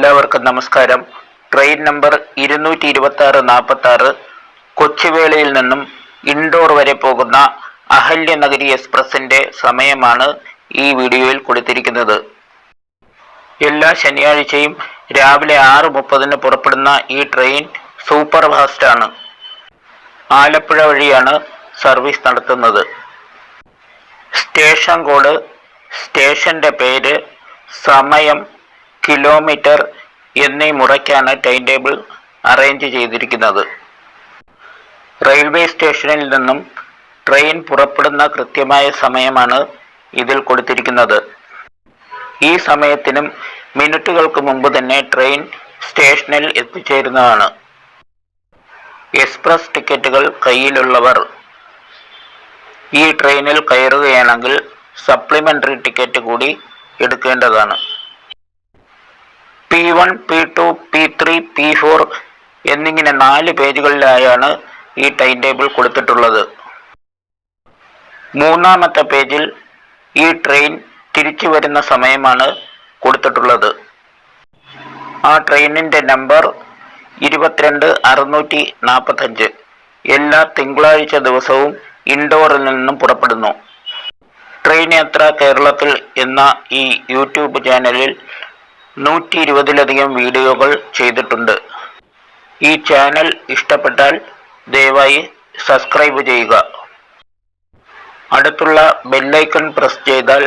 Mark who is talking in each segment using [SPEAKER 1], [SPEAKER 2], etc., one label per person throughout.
[SPEAKER 1] എല്ലാവർക്കും നമസ്കാരം. Train number ഇരുന്നൂറ്റി ഇരുപത്തി ആറ് നാൽപ്പത്തി ആറ് കൊച്ചുവേളയിൽ നിന്നും ഇൻഡോർ വരെ പോകുന്ന അഹല്യനഗരി എക്സ്പ്രസിന്റെ സമയമാണ് ഈ വീഡിയോയിൽ കൊടുത്തിരിക്കുന്നത്. എല്ലാ ശനിയാഴ്ചയും രാവിലെ ആറ് മുപ്പതിന് പുറപ്പെടുന്ന ഈ ട്രെയിൻ സൂപ്പർ ഫാസ്റ്റ് ആണ് ആലപ്പുഴ വഴിയാണ് സർവീസ് നടത്തുന്നത്. സ്റ്റേഷൻ കോഡ് സ്റ്റേഷന്റെ പേര് സമയം കിലോമീറ്റർ എന്നീ മുറയ്ക്കാണ് ടൈം ടേബിൾ അറേഞ്ച് ചെയ്തിരിക്കുന്നത്. റെയിൽവേ സ്റ്റേഷനിൽ നിന്നും ട്രെയിൻ പുറപ്പെടുന്ന കൃത്യമായ സമയമാണ് ഇതിൽ കൊടുത്തിരിക്കുന്നത്. ഈ സമയത്തിനും മിനിറ്റുകൾക്ക് മുമ്പ് തന്നെ ട്രെയിൻ സ്റ്റേഷനിൽ എത്തിച്ചേരുന്നതാണ്. എക്സ്പ്രസ് ടിക്കറ്റുകൾ കയ്യിലുള്ളവർ ഈ ട്രെയിനിൽ കയറുകയാണെങ്കിൽ സപ്ലിമെന്ററി ടിക്കറ്റ് കൂടി എടുക്കേണ്ടതാണ്. P one P two P three P four എന്നിങ്ങനെ നാല് പേജുകളിലായാണ് ഈ ടൈം ടേബിൾ കൊടുത്തിട്ടുള്ളത്. മൂന്നാമത്തെ പേജിൽ ഈ ട്രെയിൻ തിരിച്ചു വരുന്ന സമയമാണ് കൊടുത്തിട്ടുള്ളത്. ആ ട്രെയിനിന്റെ നമ്പർ ഇരുപത്തിരണ്ട് അറുന്നൂറ്റി നാൽപ്പത്തഞ്ച് എല്ലാ തിങ്കളാഴ്ച ദിവസവും ഇൻഡോറിൽ നിന്നും പുറപ്പെടുന്നു. ട്രെയിൻ യാത്ര കേരളത്തിൽ എന്ന ഈ യൂട്യൂബ് ചാനലിൽ നൂറ്റി ഇരുപതിലധികം വീഡിയോകൾ ചെയ്തിട്ടുണ്ട്. ഈ ചാനൽ ഇഷ്ടപ്പെട്ടാൽ ദയവായി സബ്സ്ക്രൈബ് ചെയ്യുക. അടുത്തുള്ള ബെല്ലൈക്കൺ പ്രസ് ചെയ്താൽ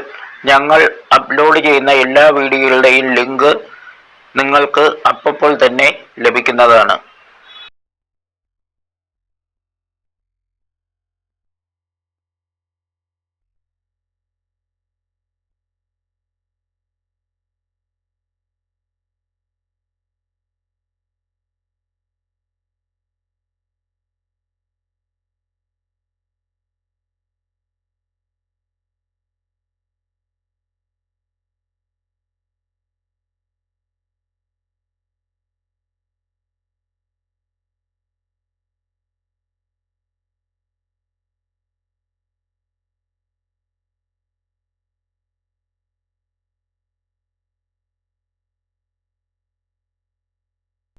[SPEAKER 1] ഞങ്ങൾ അപ്ലോഡ് ചെയ്യുന്ന എല്ലാ വീഡിയോകളുടെയും ലിങ്ക് നിങ്ങൾക്ക് അപ്പോൾ തന്നെ ലഭിക്കുന്നതാണ്.